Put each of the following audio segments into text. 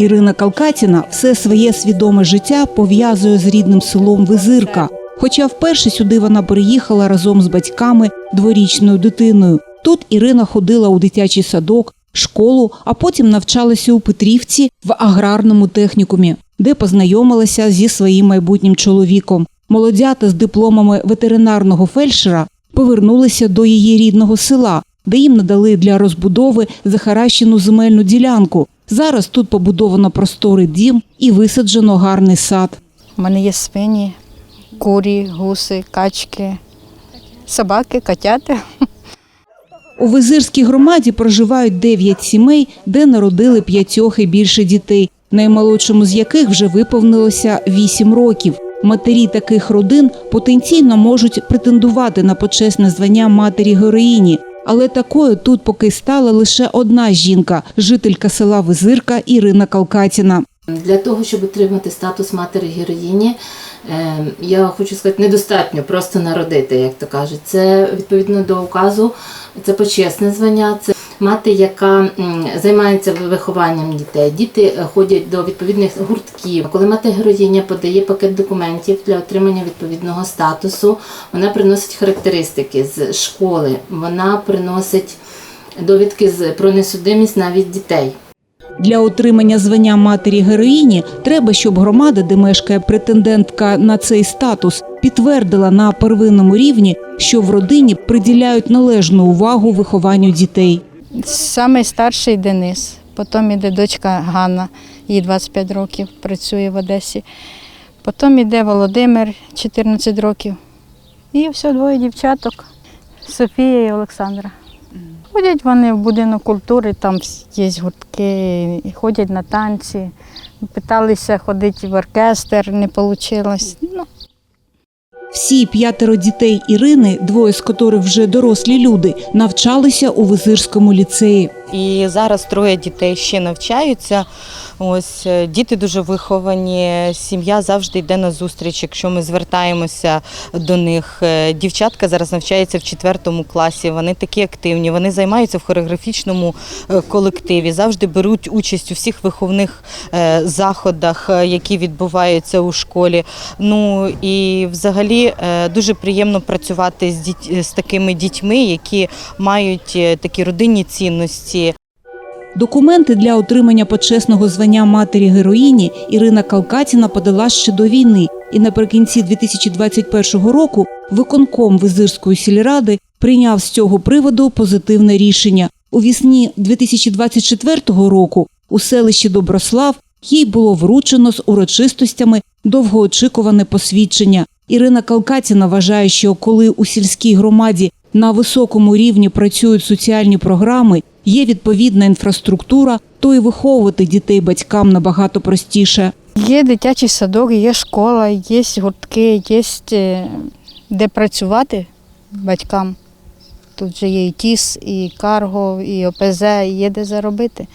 Ірина Калкатіна все своє свідоме життя пов'язує з рідним селом Визирка. Хоча вперше сюди вона переїхала разом з батьками дворічною дитиною. Тут Ірина ходила у дитячий садок, школу, а потім навчалася у Петрівці в аграрному технікумі, де познайомилася зі своїм майбутнім чоловіком. Молодята з дипломами ветеринарного фельдшера повернулися до її рідного села, де їм надали для розбудови захаращену земельну ділянку. Зараз тут побудовано просторий дім і висаджено гарний сад. У мене є свині, курі, гуси, качки, собаки, котяти. У Визирській громаді проживають дев'ять сімей, де народили п'ятьох і більше дітей, наймолодшому з яких вже виповнилося вісім років. Матері таких родин потенційно можуть претендувати на почесне звання матері героїні. Але такою тут поки стала лише одна жінка, жителька села Визирка Ірина Калкатіна. Для того, щоб отримати статус матері героїні, е, я хочу сказати, недостатньо просто народити, як то кажуть. Це відповідно до указу, це почесне звання. Це мати, яка займається вихованням дітей. Діти е, ходять до відповідних гуртків. Коли мати героїня подає пакет документів для отримання відповідного статусу, вона приносить характеристики з школи, вона приносить довідки з про несудимість навіть дітей. Для отримання звання матері героїні треба, щоб громада, де мешкає претендентка на цей статус, підтвердила на первинному рівні, що в родині приділяють належну увагу вихованню дітей. Самий старший Денис, потім іде дочка Ганна, їй 25 років, працює в Одесі. Потім іде Володимир, 14 років. І все, двоє дівчаток Софія і Олександра. Ходять вони в будинок культури, там є гуртки, ходять на танці. Питалися ходити в оркестр, не вийшло. Ну, Всі п'ятеро дітей Ірини, двоє з котрих вже дорослі люди, навчалися у Визирському ліцеї. І зараз троє дітей ще навчаються. Ось е, діти дуже виховані. Сім'я завжди йде на зустріч, якщо ми звертаємося до них. Е, Дівчатка зараз навчається в четвертому класі. Вони такі активні. Вони займаються в хореографічному е, колективі, завжди беруть участь у всіх виховних заходах, які відбуваються у школі. Ну і взагалі дуже приємно працювати з діть- з такими дітьми, які мають такі родинні цінності. Документи для отримання почесного звання матері героїні Ірина Калкатіна подала ще до війни. І наприкінці 2021 року виконком Визирської сільради прийняв з цього приводу позитивне рішення. У вісні 2024 року у селищі Доброслав їй було вручено з урочистостями довгоочікуване посвідчення. Ірина Калкатіна вважає, що коли у сільській громаді на високому рівні працюють соціальні програми, є відповідна інфраструктура, то і виховувати дітей батькам набагато простіше. Є дитячий садок, є школа, є гуртки, є е, де працювати батькам. Тут же є і ТІС, і Карго, і ОПЗ, і є де заробити.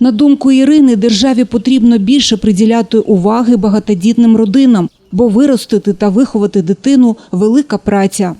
На думку Ірини, державі потрібно більше приділяти уваги багатодітним родинам, бо виростити та виховати дитину велика праця.